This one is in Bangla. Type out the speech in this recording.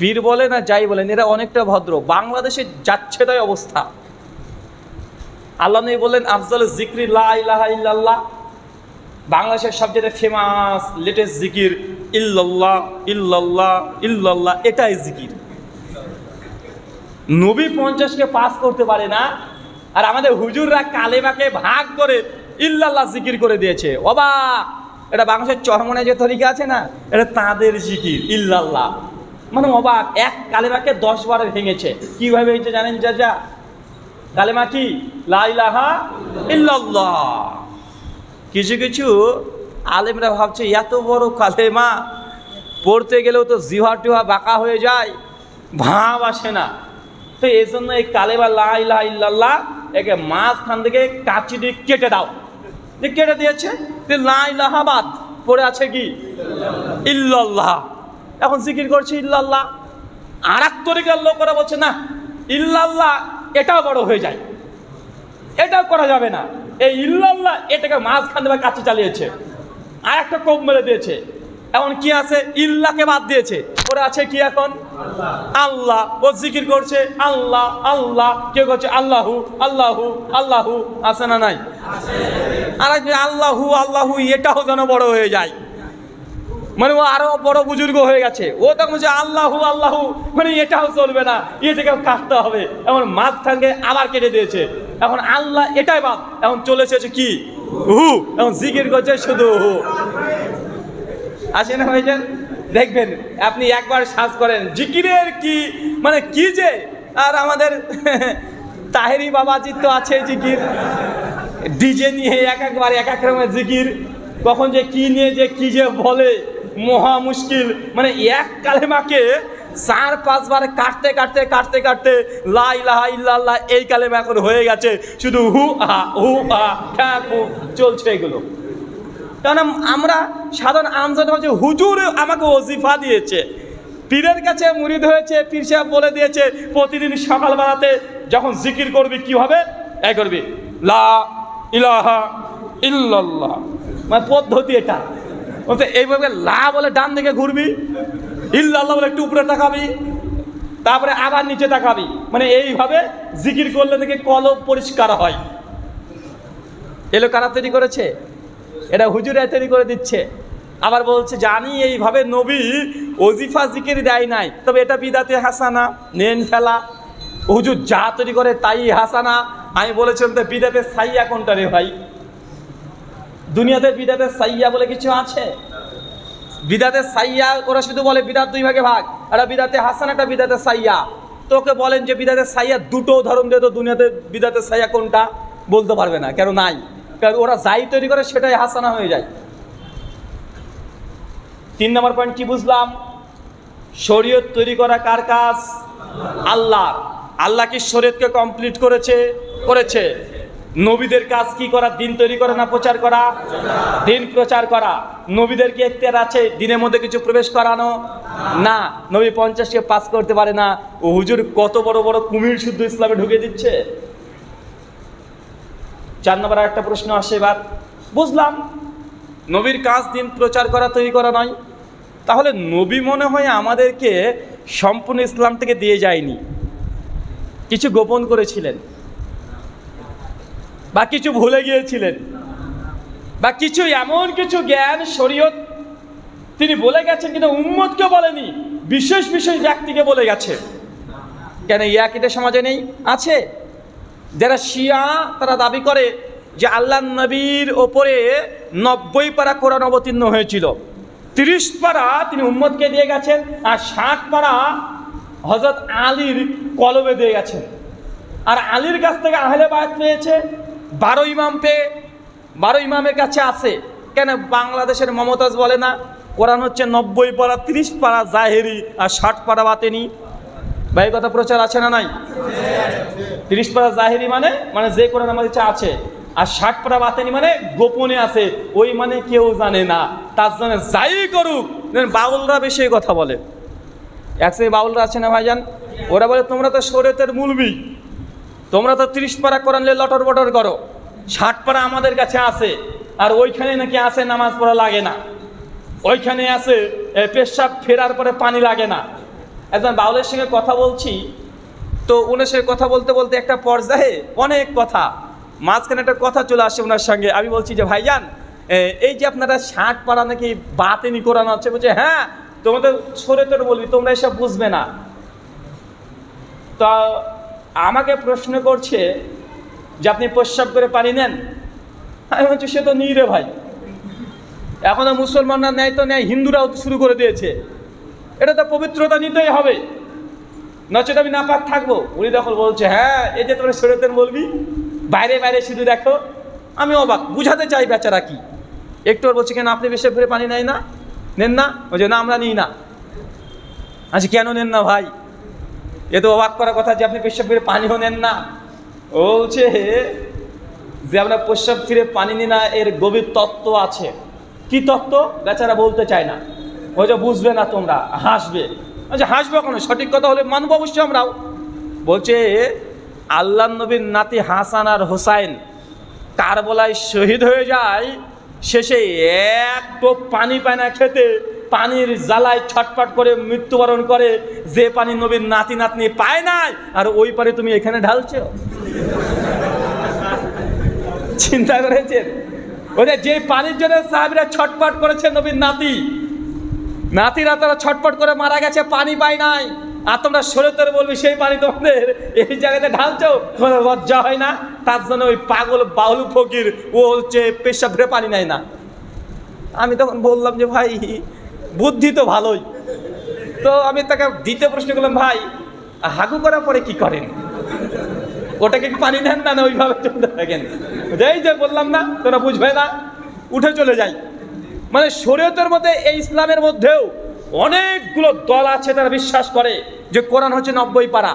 পীর বলে না যাই বলেন এরা অনেকটা ভদ্র। বাংলাদেশে যাচ্ছে তাই অবস্থা। আল্লাহ নবী বললেন, আফজল জিক্রি লা ইলাহা ইল্লাল্লাহ। বাংলাদেশের সবচেয়ে ফেমাস লেটেস্ট জিকির, ইল্লাল্লাহ ইল্লাল্লাহ ইল্লাল্লাহ, এটাই জিকির। নবী পঞ্চাশকে পাস করতে পারে না, আর আমাদের হুজুররা কালেমাকে ভাগ করে ইল্লাল্লাহ জিকির করে দিয়েছে। অবা এটা বাংলাদেশের চরমনে যে তরিকা আছে না, এটা তাদের জিকির, ইল্লাল্লাহ। মানে অবাক, এক কালেমাকে দশ বারে ভেঙেছে। কীভাবে হয়েছে জানেন যা যা কালেমা কি? লাইলাহা ইল্লাল্লাহ। কিছু কিছু আলেমরা ভাবছে, এত বড় কালেমা, পড়তে গেলেও তো জিহা টিহা বাঁকা হয়ে যায়, ভাব আসে না। তো এই জন্য এই কালেমা লা ইলাহা ইল্লাল্লাহ একে মাঝখান থেকে কাঁচি দিয়ে কেটে দাও। কেটে দিয়েছে। যে লা ইলাহা বাদ, পড়ে আছে কি? ইল্লাল্লাহ। এখন জিকির করছে ইল্লাল্লাহ। আর এক তরিকার লোকরা বলছে না ইল্লাল্লাহ এটাও বড় হয়ে যায়। এটাও করা যাবে না। এই ইল্লাল্লাহ এটাকে মাঝখান দেবে কাছে চালিয়েছে। আর একটা কোপ মেরে দিয়েছে। এমন কি আছে? ইল্লাহকে বাদ দিয়েছে। ওরা আছে কি এখন? আল্লাহ। ও জিকির করছে আল্লাহ আল্লাহ। কেউ করছে আল্লাহু আল্লাহু আল্লাহু। আছে না নাই? আর আল্লাহু আল্লাহু এটাও যেন বড় হয়ে যায়। মানে ও আরও বড় বুজুর্গ হয়ে গেছে। ও তখন বলছে, আল্লাহু আল্লাহু। মানে এটাও চলবে না। এটাকেও কাটতে হবে। এমন মাছ থাকবে আবার কেটে দিয়েছে। এখন আল্লাহ এটাই বাদ। এখন চলে এসেছে কি? হু এখন জিকির করছে শুধু হু আসে না ভাইজান? দেখবেন, আপনি একবার সাজ করেন, জিকিরের কি? মানে কি যে? আর আমাদের তাহেরি বাবাজির তো আছে জিকির। ডিজে নিয়ে এক একবার এক এক রকমের জিকির। কখন যে কি নিয়ে যে কি যে বলে। মহা মুশকিল। মানে এক কালেমাকে চার, পাঁচবার কাটতে কাটতে কাটতে কাটতে লা ইলাহা ইল্লাল্লাহ এই কালেমা এখন হয়ে গেছে। শুধু হু আহা হু আহা খ্যা, খু চলছে এগুলো। কারণ আমরা সাধারণ আমজাদ হচ্ছে হুজুর আমাকে ওজিফা দিয়েছে। পীরের কাছে মুরিদ হয়েছে, পীর সাহেব বলে দিয়েছে, প্রতিদিন সকালবেলাতে যখন জিকির করবি কি হবে? এই করবি, লা ইলাহা ইল্লাল্লাহ। মানে পদ্ধতি এটা। বলতে এইভাবে লা বলে ডান দিকে ঘুরবি, ইল্লাল্লাহ বলে একটু উপরে তাকাবি, তারপরে আবার নিচে তাকাবি। মানে এইভাবে জিকির করলে দেখে কলব পরিষ্কার হয়। এলো কারা তৈরি করেছে? এটা হুজুরা তৈরি করে দিচ্ছে। আবার বলছে, জানি এইভাবে নবী ওজিফা জিকির দেয় নাই, তবে এটা বিদাতে হাসানা, নেন ফেলা। হুজুর যা তৈরি করে তাই হাসানা। আমি বলেছিলাম, তো বিদাতে সাইয়া কোনটা রে ভাই? দুনিয়াতে বিদাতে সাইয়া বলে কিছু আছে? বিদাতে সাইয়া, ওরা শুধু বলে বিদাত দুই ভাগে ভাগ। একটা বিদাতে হাসান, একটা বিদাতে সাইয়া। তোকে বলেন যে বিদাতে সাইয়া দুটো ধর্ম দিয়ে তো দুনিয়াতে বিদাতে সাইয়া কোনটা? বলতে পারবে না, কেন নাই? কারণ ওরা যাই তৈরি করে সেটাই হাসানা হয়ে যায়। তিন নম্বর পয়েন্ট কি বুঝলাম? শরীয়ত তৈরি করা কার কাজ? আল্লাহ। আল্লাহ কি শরীয়তকে কমপ্লিট করেছে? করেছে। নবীদের কাজ কি করা? দিন তৈরি করা না প্রচার করা? দিন প্রচার করা। নবীদের কি এখতিয়ার আছে, দিনের মধ্যে কিছু প্রবেশ করানো? না। নবী পঞ্চাশকে পাস করতে পারে না। ও হুজুর, কত বড় বড় কুমির শুদ্ধ ইসলামে ঢুকে দিচ্ছে? চার নম্বর একটা প্রশ্ন আসে এবার। বুঝলাম, নবীর কাজ দিন প্রচার করা, তৈরি করা নয়। তাহলে নবী মনে হয় আমাদেরকে সম্পূর্ণ ইসলাম থেকে দিয়ে যায়নি। কিছু গোপন করেছিলেন। বা কিছু ভুলে গিয়েছিলেন, বা কিছু এমন কিছু জ্ঞান, শরীয়ত তিনি বলে গেছেন কিন্তু উম্মতকে বলেনি, বিশেষ বিশেষ ব্যক্তিকে বলে গেছে। কেন ইয়াকিটা সমাজে নেই? আছে। যারা শিয়া, তারা দাবি করে যে আল্লাহ নবীর ওপরে নব্বই পারা কোরআন অবতীর্ণ হয়েছিল। তিরিশ পারা তিনি উম্মদকে দিয়ে গেছেন আর ষাট পারা হজরত আলীর কলবে দিয়ে গেছেন। আর আলীর কাছ থেকে আহলে বায়াত পেয়েছে। বারো ইমাম পেয়ে বারো ইমামের কাছে আছে। কেন বাংলাদেশের মমতাজ বলে না? কোরআন হচ্ছে নব্বই পারা, তিরিশ পারা জাহেরি আর ষাট পারা বাতেনি। ভাই কথা প্রচার আছে না নাই? তিরিশ পারা জাহেরি মানে মানে যে কোরআন আমাদের কাছে আছে, আর ষাট পারা বাতেনি মানে গোপনে আছে। ওই মানে কেউ জানে না। তার জন্য যাই করুক। বাউলরা বেশি কথা বলে। এক শ্রেণি বাউলরা আছে না ভাইজান? ওরা বলে, তোমরা তো শরীয়তের মূলবি। তোমরা তো তিরিশ পারা কোরআনলে লটর বটর করো। ষাট পারা আমাদের কাছে আছে, আর ওইখানে নাকি আছে নামাজ পড়া লাগে না। ওইখানে আছে পেশাব ফেরার পরে পানি লাগে না। একজন বাউলের সঙ্গে কথা বলছি, তো ওনার সঙ্গে কথা বলতে বলতে একটা পর্যায়ে অনেক কথা, মাঝখানে একটা কথা চলে আসে ওনার সঙ্গে। আমি বলছি যে, ভাইজান এই যে আপনারা ষাট পাড়া নাকি বাতেনি কোরআন আছে? বলছে হ্যাঁ তোমাদের সরে তোর বলবি, তোমরা এসব বুঝবে না। তা আমাকে প্রশ্ন করছে যে আপনি প্রস্রাব করে পানি নেন। আমি বলছি, সে তো নিই রে ভাই। এখনও মুসলমানরা নেয় তো নেয় হিন্দুরাও শুরু করে দিয়েছে। এটা তো পবিত্রতা নিতেই হবে। নচেত আমি না নাপাক থাকব। উনি তখন বলছে হ্যাঁ এই যে তোমরা শরীয়তের বলবি বাইরে বাইরে শুধু দেখো। আমি অবাক, বুঝাতে চাই বেচারা কি। একটু ওর বলছে, কেন আপনি বেশি করে পানি নেয় না? নেন না? বলছে, না, আমরা নিই না। আচ্ছা কেন নেন না ভাই? এ তো অবাক করার কথা যে আপনি পেশাব ফিরে পানিও নেন না। ও বলছে যে আমরা পেশাব ফিরে পানি নিই না, এর গভীর তত্ত্ব আছে। কি তত্ত্ব? বেচারা বলতে চায় না। যে বুঝবে না তোমরা, হাসবে। আচ্ছা হাসবে কোনো সঠিক কথা হলে মানব অবশ্যই আমরাও। বলছে আল্লাহ নবীর নাতি হাসান আর হোসাইন কার কারবলায় শহীদ হয়ে যায়, শেষে এক টোপ পানি পায় না খেতে। পানির জ্বালায় ছটফট করে মৃত্যুবরণ করে, যে পানি নবীর নাতি নাতনি পায় নাই, আর ওই পানি তুমি এখানে ঢালছো। চিন্তা করেছেন? ওদের যে পানির জন্য সাহেবরা ছটফট করেছে নবীর নাতি। নাতিরা তারা ছটফট করে মারা গেছে, পানি পায় নাই। আর তোমরা সরে সরেতর বলবি, সেই পানি তোমাদের এই জায়গাতে ঢালছো। তোমাদের লজ্জা হয় না? তার জন্য ওই পাগল বাউল ফকির, ও হচ্ছে ফিরে পানি নেয় না। আমি তখন বললাম যে, ভাই বুদ্ধি তো ভালোই। তো আমি তাকে দ্বিতীয় প্রশ্ন করলাম, ভাই, হাগু করার পরে কি করেন? ওটাকে কি পানি নেন না না, ওইভাবে চলতে থাকেন যাই যে বললাম না, তোরা বুঝবে না, উঠে চলে যাই। মানে শরীয়তের মধ্যে এই ইসলামের মধ্যেও অনেকগুলো দল আছে, তারা বিশ্বাস করে যে কোরআন হচ্ছে নব্বই পারা।